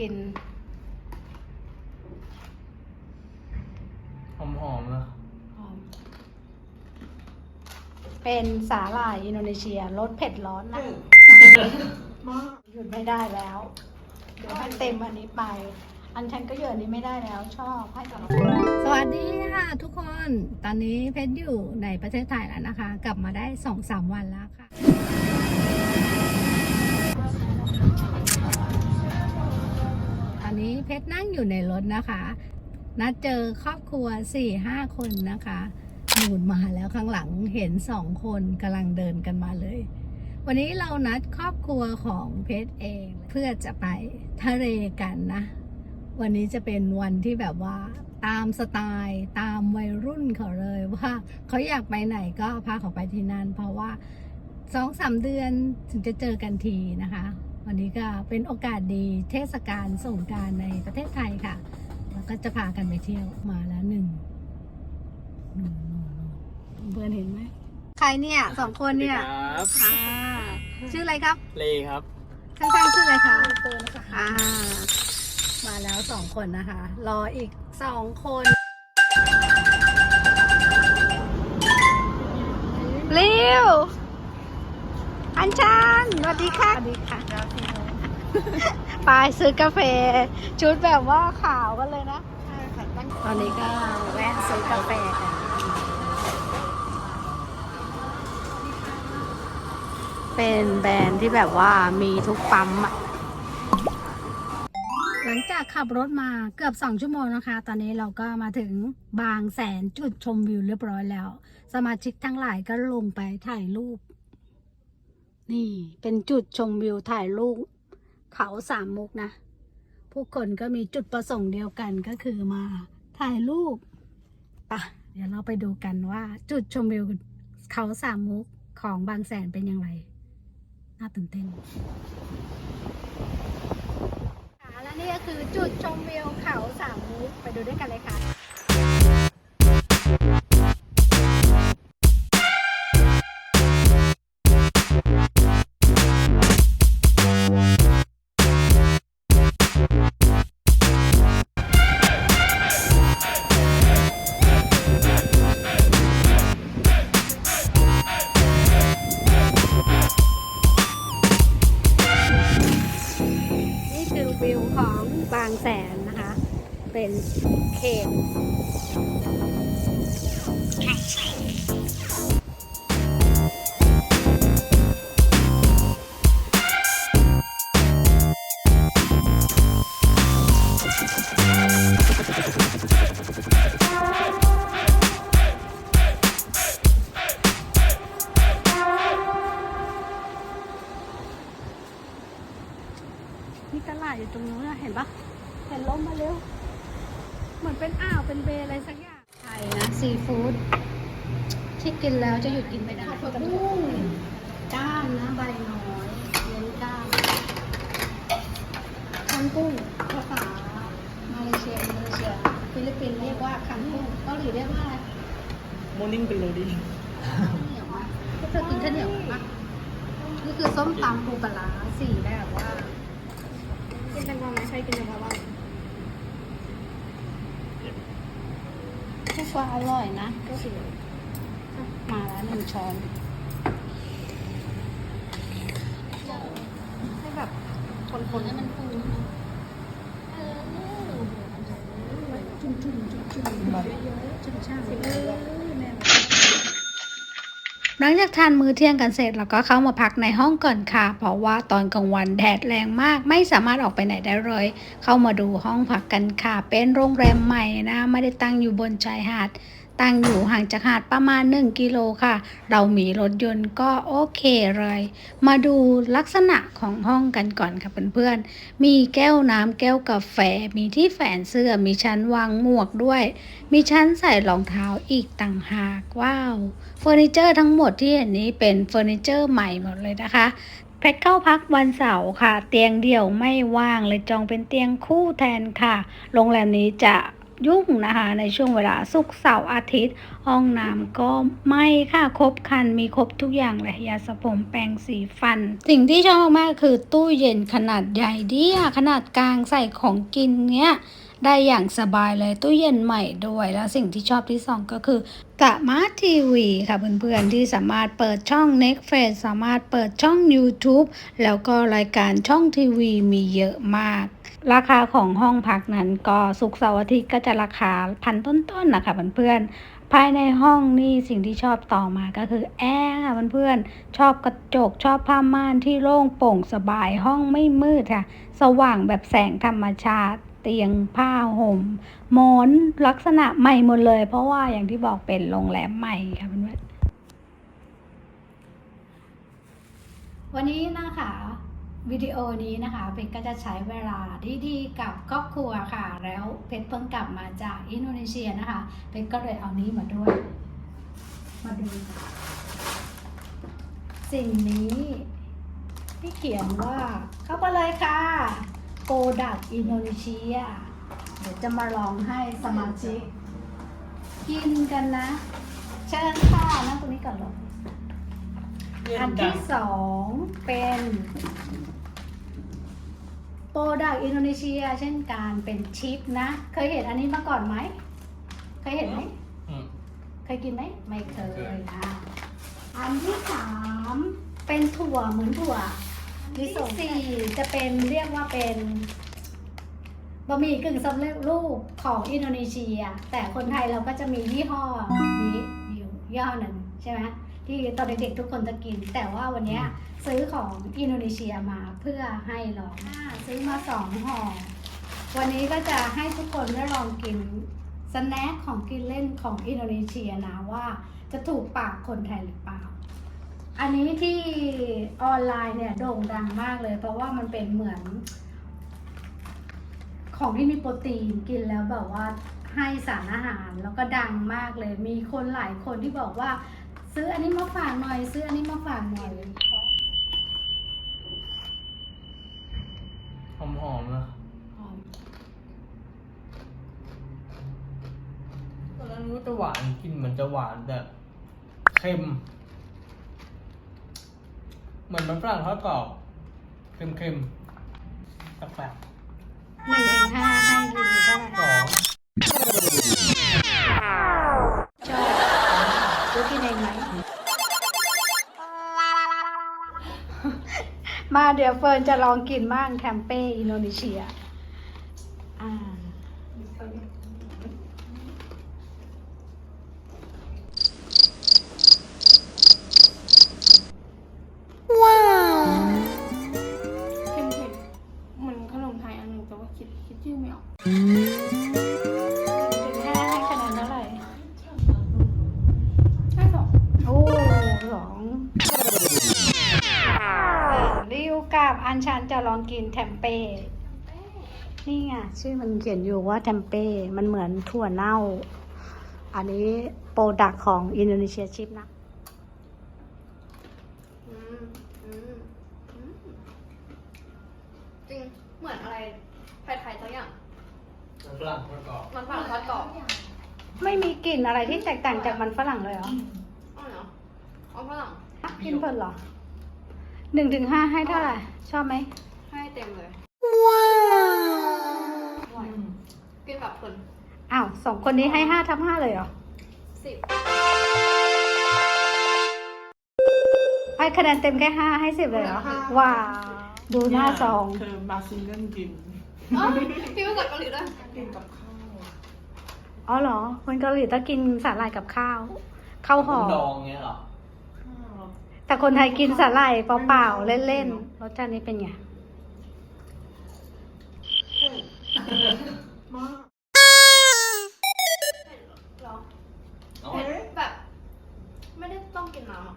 กิน หอมหอมๆนะเป็นสาหร่ายอินโดนีเซียรสเผ็ดร้อนนะหยุดไม่ได้แล้ว เดี๋ยวให้เต็มอันนี้ไป อันฉันก็เหยื่ออันนี้ไม่ได้แล้ว ชอบให้กับสวัสดีค่ะทุกคน ตอนนี้เพชรอยู่ในประเทศไทยแล้วนะคะ กลับมาได้สองสามวันแล้วค่ะต อนนี้เพชรนั่งอยู่ในรถนะคะ นัดเจอครอบครัวสี่ห้าคนนะคะหนูนมาแล้วข้างหลังเห็นสองคนกำลังเดินกันมาเลย วันนี้เรานัดครอบครัวของเพชรเองเพื่อจะไปทะเลกันนะ วันนี้จะเป็นวันที่แบบว่าตามสไตล์ตามวัยรุ่นเขาเลยว่าเขาอยากไปไหนก็พาเขาไปที่นั่นเพราะว่าสองสามเดือนถึงจะเจอกันทีนะคะ วันนี้ก็เป็นโอกาสดีเทศกาลสงการในประเทศไทยค่ะ แล้วก็จะพากันไปเที่ยวมาแล้วหนึ่งเพื่อนเห็นไหม ใครเนี่ยสองคนเนี่ยครับอ่าชื่ออะไรครับ เลครับข้างๆชื่ออะไรคะเฟิร์นค่ะอ่ามาแล้วสองคนนะคะ รออีกสองคนเร็ว อัญชันสวัสดีค่ะสวัสดีค่ะไปซื้อกาแฟ ชุดแบบว่าขาวกันเลยนะตอนนี้ก็แวะซื้อกาแฟกันเป็นแบรนด์ที่แบบว่ามีทุกปั๊มอะหลังจากขับรถมาเกือบสองชั่วโมงนะคะ ตอนนี้เราก็มาถึงบางแสนจุดชมวิวเรียบร้อยแล้ว สมาชิกทั้งหลายก็ลงไปถ่ายรูป นี่เป็นจุดชมวิวถ่ายรูปเขาสามมุกนะ ผู้คนก็มีจุดประสงค์เดียวกันก็คือมาถ่ายรูปปะเดี๋ยวเราไปดูกันว่าจุดชมวิวเขาสามมุกของบางแสนเป็นอย่างไร น่าตื่นเต้นและนี่ก็คือจุดชมวิวเขาสามมุกไปดูด้วยกันเลยค่ะ บางแสนนะคะ เป็นเขต ตลาดอยู่ตรงนู้นอะเห็นปะเห็นล้มมาเร็ว เหมือนเป็นอ่าวเป็นเบย์อะไรสักอย่างไทยนะซีฟู้ดที่กินแล้วจะหยุดกินไม่ได้ผักบุ้งก้านนะใบน้อยเลี้ยงก้านคังกุ้งภาษามาเลเซียอินโดนีเซียฟิลิปปินส์เรียกว่าคังกุ้งเกาหลีเรียกว่าอะไรโมนิ่งเป็นโรดีเหนียวอะพวกเธอกินข้าวเหนียวกันปะนี่คือส้มตำปูปลาร้าสี่แบบว่า กินแตงกวาไหมใช่กินแตงกวาบ้างทุกว่าอร่อยนะ ก็คือมาแล้วหนึ่งช้อนให้แบบคนๆให้มันฟูเออจุ่มๆจุ่มๆจุ่มๆเยอะๆจุ่มช่างเออแม่ หลังจากทานมื้อเที่ยงกันเสร็จเราก็เข้ามาพักในห้องก่อนค่ะ เพราะว่าตอนกลางวันแดดแรงมาก ไม่สามารถออกไปไหนได้เลย เข้ามาดูห้องพักกันค่ะ เป็นโรงแรมใหม่นะ ไม่ได้ตั้งอยู่บนชายหาด ตั้งอยู่ห่างจากหาดประมาณ 1 กิโลค่ะ เรามีรถยนต์ก็โอเคเลย มาดูลักษณะของห้องกันก่อนค่ะเพื่อนๆ มีแก้วน้ำแก้วกาแฟ มีที่แฝนเสื้อ มีชั้นวางหมวกด้วย มีชั้นใส่รองเท้าอีกต่างหาก ว้าว เฟอร์นิเจอร์ทั้งหมดที่เห็นนี้เป็นเฟอร์นิเจอร์ใหม่หมดเลยนะคะเพชรเข้าพักวันเสาร์ค่ะ เตียงเดี่ยวไม่ว่างเลยจองเป็นเตียงคู่แทนค่ะ โรงแรมนี้จะ ยุ่งนะคะ ในช่วงเวลาศุกเสาร์อาทิตย์ ห้องน้ำก็ไม่ค่ะครบคันมีครบทุกอย่างเลยยาสระผมแปรงสีฟัน สิ่งที่ชอบมากคือตู้เย็นขนาดใหญ่ดีอะขนาดกลางใส่ของกินเนี้ยได้อย่างสบายเลยตู้เย็นใหม่ด้วย แล้วสิ่งที่ชอบที่สองก็คือสมาร์ททีวีค่ะเพื่อนๆที่สามารถเปิดช่อง Netflix สามารถเปิดช่อง YouTube แล้วก็รายการช่องทีวีมีเยอะมาก ราคาของห้องพักนั้นก็สุกเสาร์อาทิตย์ก็จะราคาพันต้นๆนะคะเพื่อนๆภายในห้องนี่สิ่งที่ชอบต่อมาก็คือแอร์ค่ะเพื่อนๆชอบกระจกชอบผ้าม่านที่โล่งโปร่งสบายห้องไม่มืดค่ะ สว่างแบบแสงธรรมชาติเตียงผ้าห่มหมอนลักษณะใหม่หมดเลย เพราะว่าอย่างที่บอกเป็นโรงแรมใหม่ค่ะเพื่อนๆวันนี้นะคะ วิดีโอนี้นะคะเพชรก็จะใช้เวลาดีๆกับครอบครัวค่ะ แล้วเพชรเพิ่งกลับมาจากอินโดนีเซียนะคะเพชรก็เลยเอานี้มาด้วย มาดู สิ่งนี้ที่เขียนว่าเข้ามาเลยค่ะโกดักอินโดนีเซียเดี๋ยวจะมาลองให้สมาชิก กินกันนะ เชิญค่ะนั่งตรงนี้ก่อนลงอันที่สองเป็น โปรดักอินโดนีเซียเช่นการเป็นชิปนะ เคยเห็นอันนี้มาก่อนไหม เคยเห็นไหม อืม เคยกินไหม ไม่เคยนะอันที่สามเป็นถั่วเหมือนถั่วที่สี่จะเป็นเรียกว่าเป็นบะหมี่กึ่งสำเร็จรูปของอินโดนีเซีย แต่คนไทยเราก็จะมียี่ห้อนี้อยู่ยี่ห้อหนึ่งใช่ไหมที่ตอนเด็กๆทุกคนจะกิน แต่ว่าวันเนี้ย ซื้อของอินโดนีเซียมาเพื่อให้ลองอ่าซื้อมาสองห่อวันนี้ก็จะให้ทุกคนได้ลองกินสแน็คของกินเล่นของอินโดนีเซียนะว่าจะถูกปากคนไทยหรือเปล่า อันนี้ที่ออนไลน์เนี่ยโด่งดังมากเลย เพราะว่ามันเป็นเหมือน ของที่มีโปรตีนกินแล้วแบบว่าให้สารอาหารแล้วก็ดังมากเลย มีคนหลายคนที่บอกว่า ซื้ออันนี้มาฝากหน่อย ซื้ออันนี้มาฝากหน่อย หอ มหอมนะตอนแรกนึกว่าจะหวานกินเหมือนจะหวานแต่เค็ม เหมือนมันฝรั่งทอดกรอบเค็มๆแปลกหนึ่งถึงห้า เดี๋ยวเฟิร์นจะลองกินบ้างแคมเป้อินโดนีเซียอ่า องกินแทมเป้ นี่ไงชื่อมันเขียนอยู่ว่าแทมเป้ มันเหมือนถั่วเน่า อันนี้โปรดักของอินโดนีเซียชิปนะอืมอืมอืมจริง เหมือนอะไรไทยๆสักอย่าง มันฝรั่งทอดกรอบมันฝรั่งทอดกรอบไม่มีกลิ่นอะไรที่แตกต่างจากมันฝรั่งเลยเหรออ๋อเหรอเอาฝรั่งกินเพลินเหรอหนึ่งถึงห้าให้เท่าไหร่ ชอบไหมให้ เต็มเลยอืมกินแบบเพลินอ้าวสองคนนี้ให้ห้าทับห้าเลยเหรอสิบให้คะแนนเต็มแค่ห้าให้สิบเลยเหรอว้าวดูหน้าซองคือบาซิลเล่นกินอ๋อพี่มาจากเกาหลีด้วยกินกับข้าวอ๋อเหรอคนเกาหลีต้องกินสาหร่ายกับข้าวข้าวห่อดองเงี้ยเหรอแต่คนไทยกินสาหร่ายเปล่าๆเล่นๆรสชาตินี้เป็นไง เหรอเอาเผ็ดแบบ ไม่ได้ต้องกินน้ำอะ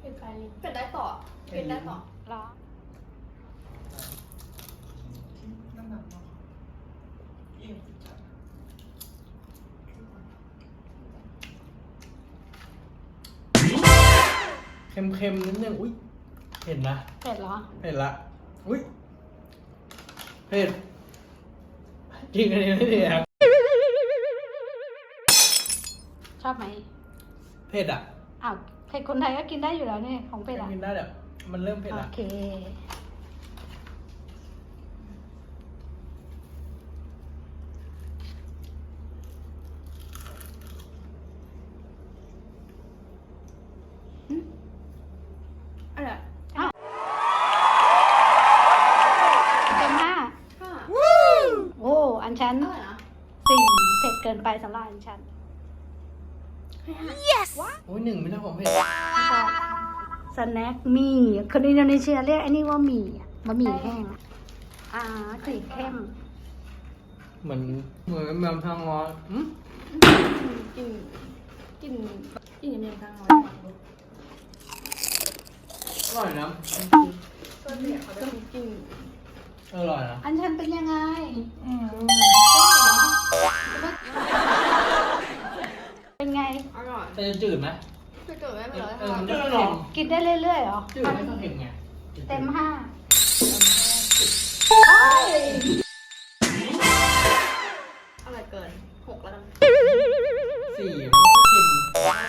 เผ็ดไปเลยเผ็ดได้ต่อกินได้ต่อหรอเค็มๆนิดนึง อุ้ยเห็นนะเผ็ดเหรอเผ็ดละ อุ้ยเผ็ด กินกันเองไม่ดีครัชอบไหมเผ็ดอะอ้าวเผ็ดคนไทยก็กินได้อยู่แล้วเนี่ยของเผ็ดอะกินได้แบบมันเริ่มเผ็ดโอะเค อ้อันชันอร่อยนะสี่เผ็ดเกินไปสำหรับอันชันโอ้ยหนึ่งไม่ใช่ผมเผ็ดสแน็คหมี่คนอินโดนีเซียเรียกไอ้นี่ว่าหมี่อะบะหมี่แห้งอะอ่ากลิ่นเข้ม เหมือนเหมือนแมวทางงอนอืมกินกินกินยังไงกันร้อยอร่อยนะก็เสียเขาจะกิน อร่อยนะอันชันเป็นยังไงเป็นไง อร่อยแต่จะจืดไหมคือเกิดไม่เป็นไรเออค่ะมันไม่หรอกกินได้เรื่อยๆเหรอ จืดไม่ต้องเผ็ดไง เต็มห้าอร่อยเกินหกแล้วกันสี่เค็ม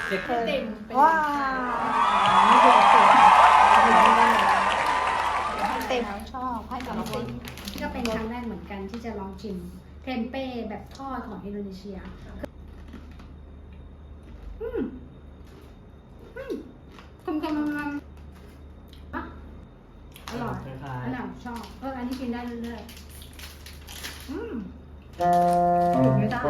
เผ็ดเต็มว้าวนี่คือเต็มเต็มชอบให้ลองชิมนี่ก็เป็นครั้งแรกเหมือนกันที่ จะลองชิมเทมเป้แบบทอดของอินโดนีเซียอืมอืมกลมกลมมันอะอร่อยคล้ายอันนั้นชอบเอออันนี้กินได้เรื่อยๆอืมหยุดไม่ได้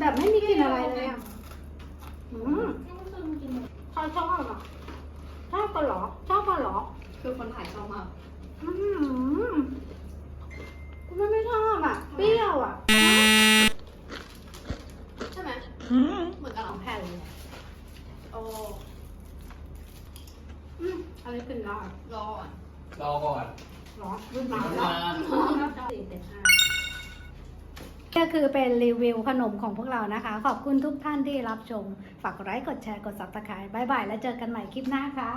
แบบไม่มีกลิ่นอะไรเลยอะอืมใครชอบอะชอบกันเหรอชอบกันเหรอ คือคนถ่ายชอบมากอืมคุณไม่ไม่ชอบอะเปรี้ยวอะ ใช่ไหมเหมือนกับหลังแผ่นเลยอะโอ้อืมอะไรเป็นรอดรออะๆรอก่อน หรอรุ่นมาน้ำแล้วตาลสี่เต็มห้า ก็คือเป็นรีวิวขนมของพวกเรานะคะ ขอบคุณทุกท่านที่รับชม ฝากไลค์กดแชร์กด subscribe บายบายแล้วเจอกันใหม่คลิปหน้าค่ะ